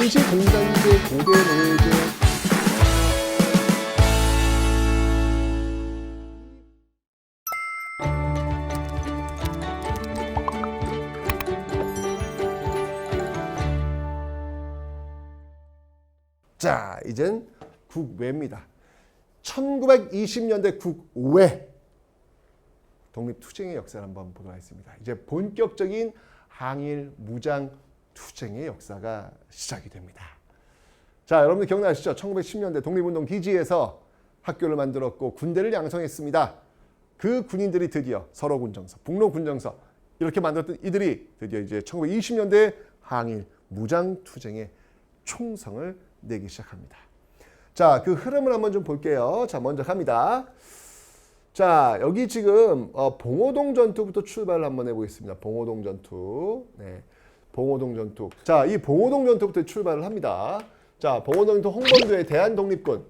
원시 공산제 고대 노예제 자, 이젠 국외입니다. 1920년대 국외 독립투쟁의 역사를 한번 보도록 하겠습니다. 이제 본격적인 항일 무장 투쟁의 역사가 시작이 됩니다. 자, 여러분들 기억나시죠? 1910년대 독립운동 기지에서 학교를 만들었고 군대를 양성했습니다. 그 군인들이 드디어 서로 군정서, 북로 군정서 이렇게 만들었던 이들이 드디어 이제 1920년대 항일 무장 투쟁의 총성을 내기 시작합니다. 자, 그 흐름을 한번 좀 볼게요. 자, 먼저 갑니다. 자, 여기 지금 어, 봉오동 전투부터 출발을 한번 해보겠습니다. 봉오동 전투. 네. 봉오동 전투. 자, 이 봉오동 전투부터 출발을 합니다. 자, 봉오동 전투 홍범도의 대한 독립군.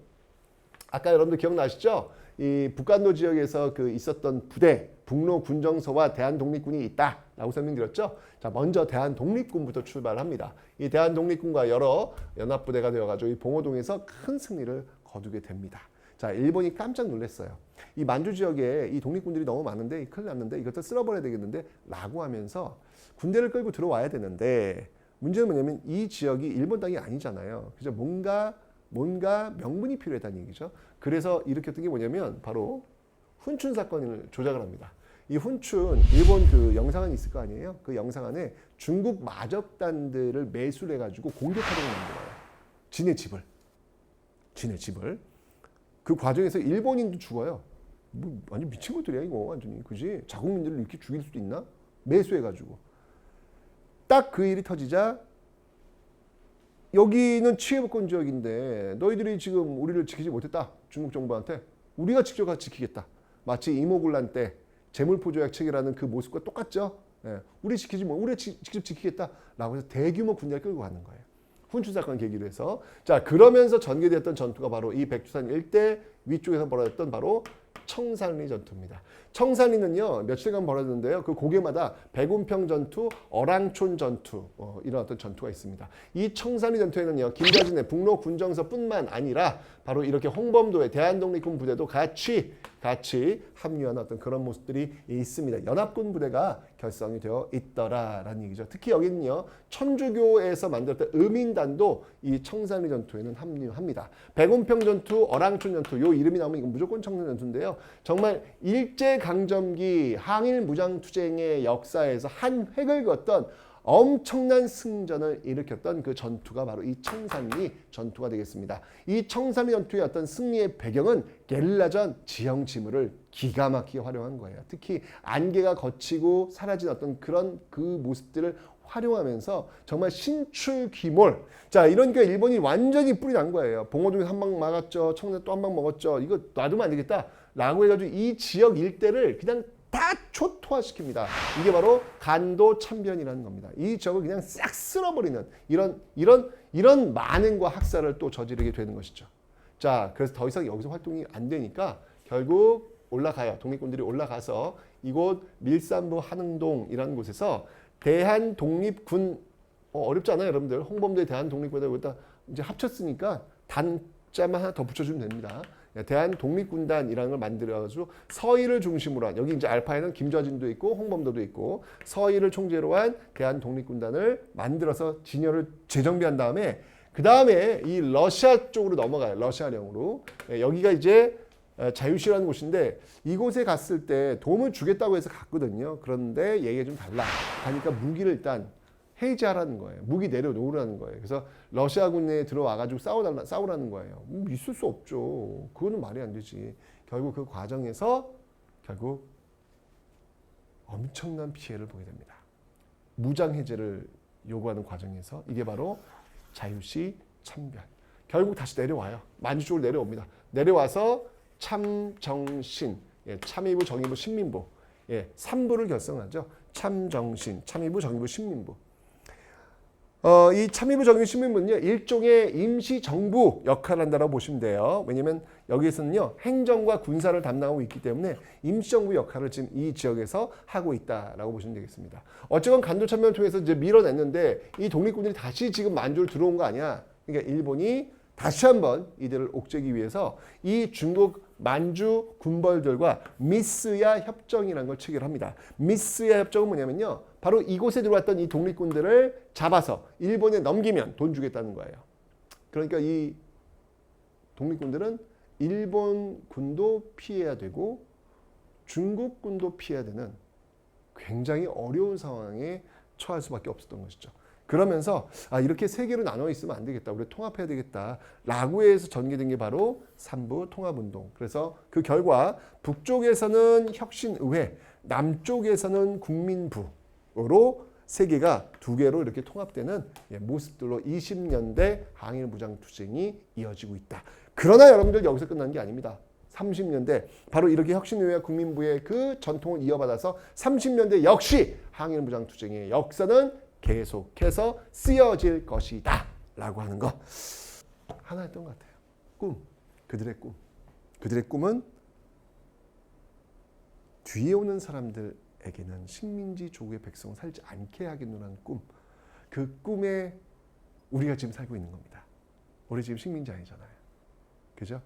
아까 여러분들 기억나시죠? 이 북간도 지역에서 그 있었던 부대, 북로 군정서와 대한 독립군이 있다라고 설명드렸죠. 자, 먼저 대한 독립군부터 출발합니다. 이 대한 독립군과 여러 연합 부대가 되어 가지고 이 봉오동에서 큰 승리를 거두게 됩니다. 자, 일본이 깜짝 놀랐어요. 이 만주 지역에 이 독립군들이 너무 많은데 큰일 났는데 이것도 쓸어버려야 되겠는데 라고 하면서 군대를 끌고 들어와야 되는데 문제는 뭐냐면 이 지역이 일본 땅이 아니잖아요. 그래서 뭔가 뭔가 명분이 필요하다는 얘기죠. 그래서 일으켰던 게 뭐냐면 바로 훈춘 사건을 조작을 합니다. 이 훈춘 일본 그 영상은 있을 거 아니에요? 그 영상 안에 중국 마적단들을 매수해 가지고 공격하려고 만들어요. 지네 집을. 지네 집을. 그 과정에서 일본인도 죽어요. 뭐 완전 미친 것들이야 이거 완전히 그지? 자국민들을 이렇게 죽일 수도 있나? 매수해 가지고. 딱 그 일이 터지자 여기는 치해복권 지역인데 너희들이 지금 우리를 지키지 못했다. 중국 정부한테 우리가 직접 가서 지키겠다. 마치 이모군란 때 재물포 조약 체결하는 그 모습과 똑같죠. 예, 우리 지키지 뭐 우리 지, 직접 지키겠다라고 해서 대규모 군대를 끌고 가는 거예요. 훈춘 사건 계기로 해서 자 그러면서 전개되었던 전투가 바로 이 백두산 일대 위쪽에서 벌어졌던 바로 청산리 전투입니다. 청산리는요 며칠간 벌어졌는데요. 그 고개마다 백운평 전투, 어랑촌 전투 어, 이런 어떤 전투가 있습니다. 이 청산리 전투에는요 김자진의 북로 군정서뿐만 아니라 바로 이렇게 홍범도의 대한독립군 부대도 같이 같이 합류한 어떤 그런 모습들이 있습니다. 연합군 부대가 결성이 되어 있더라라는 얘기죠. 특히 여기는요 천주교에서 만들었던 의민단도 이 청산리 전투에는 합류합니다. 백운평 전투, 어랑촌 전투 요 이름이 나오면 이건 무조건 청산 전투인데요. 정말 일제 강점기 항일 무장 투쟁의 역사에서 한 획을 그었던 엄청난 승전을 일으켰던 그 전투가 바로 이 청산리 전투가 되겠습니다. 이 청산리 전투의 어떤 승리의 배경은 게릴라전 지형 지물을 기가 막히게 활용한 거예요. 특히 안개가 걷히고 사라진 어떤 그런 그 모습들을 활용하면서 정말 신출귀몰. 자, 이러니까 일본이 완전히 뿔이 난 거예요. 봉오동에 한방 막았죠. 청내 또한 방 먹었죠. 이거 놔두면 안 되겠다. 라고 해가지고 이 지역 일대를 그냥 다 초토화시킵니다. 이게 바로 간도 참변이라는 겁니다. 이 지역을 그냥 싹 쓸어버리는 이런 이런 이런 만행과 학살을 또 저지르게 되는 것이죠. 자, 그래서 더 이상 여기서 활동이 안 되니까 결국 올라가요. 독립군들이 올라가서 이곳 밀산부 한흥동이라는 곳에서 대한 독립군 어, 어렵지 않아요, 여러분들. 홍범도의 대한 여기다 이제 합쳤으니까 단자만 하나 더 붙여주면 됩니다. 대한 독립군단이라는 걸 만들어가지고 서희를 중심으로 한 여기 이제 알파에는 김좌진도 있고 홍범도도 있고 서희를 총재로 한 대한 독립군단을 만들어서 진열을 재정비한 다음에 그 다음에 이 러시아 쪽으로 넘어가요. 러시아령으로 예, 여기가 이제 어, 자유시라는 곳인데 이곳에 갔을 때 도움을 주겠다고 해서 갔거든요. 그런데 얘기가 좀 달라. 가니까 무기를 일단 해제하라는 거예요. 무기 내려놓으라는 거예요. 그래서 러시아군에 들어와가지고 싸우라, 싸우라는 거예요. 뭐 있을 수 없죠. 그거는 말이 안 되지. 결국 그 과정에서 결국 엄청난 피해를 보게 됩니다. 무장 해제를 요구하는 과정에서 이게 바로 자유시 참변. 결국 다시 내려와요. 만주 쪽으로 내려옵니다. 내려와서 참정신, 예, 참의부, 정의부, 신민부, 예, 3부를 결성하죠. 참정신, 참의부, 정의부, 신민부. 어, 이 참의부 정유 시민부는요 일종의 임시 정부 역할을 한다고 보시면 돼요. 왜냐하면 여기에서는요 행정과 군사를 담당하고 있기 때문에 임시 정부 역할을 지금 이 지역에서 하고 있다라고 보시면 되겠습니다. 어쨌건 간도 참여를 통해서 이제 밀어냈는데 이 독립군들이 다시 지금 만주를 들어온 거 아니야? 그러니까 일본이 다시 한번 이들을 옥죄기 위해서 이 중국 만주 군벌들과 미스야 협정이라는 걸 체결합니다. 미스야 협정은 뭐냐면요. 바로 이곳에 들어왔던 이 독립군들을 잡아서 일본에 넘기면 돈 주겠다는 거예요. 그러니까 이 독립군들은 일본 군도 피해야 되고 중국 군도 피해야 되는 굉장히 어려운 상황에 처할 수밖에 없었던 것이죠. 그러면서 아 이렇게 세 개로 나눠 있으면 안 되겠다. 우리 통합해야 되겠다라고 해서 전개된 게 바로 삼부 통합 운동. 그래서 그 결과 북쪽에서는 혁신 의회, 남쪽에서는 국민부로 세 개가 두 개로 이렇게 통합되는 예, 모습들로 20년대 항일 무장 투쟁이 이어지고 있다. 그러나 여러분들 여기서 끝난 게 아닙니다. 30년대 바로 이렇게 혁신의회와 국민부의 그 전통을 이어받아서 30년대 역시 항일 무장 투쟁의 역사는 계속해서 쓰여질 것이다. 라고 하는 거. 하나였던 것 같아요. 꿈. 그들의 꿈. 그들의 꿈은 뒤에 오는 사람들에게는 식민지 조국의 백성을 살지 않게 하겠노라는 꿈그 꿈에 우리가 지금 살고 있는 겁니다. 우리 지금 식민지 아니잖아요. 그죠?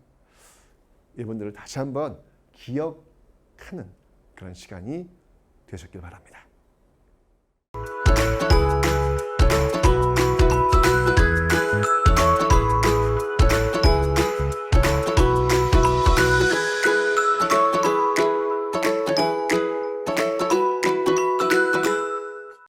이분들을 다시 한번 기억하는 그런 시간이 되셨길 바랍니다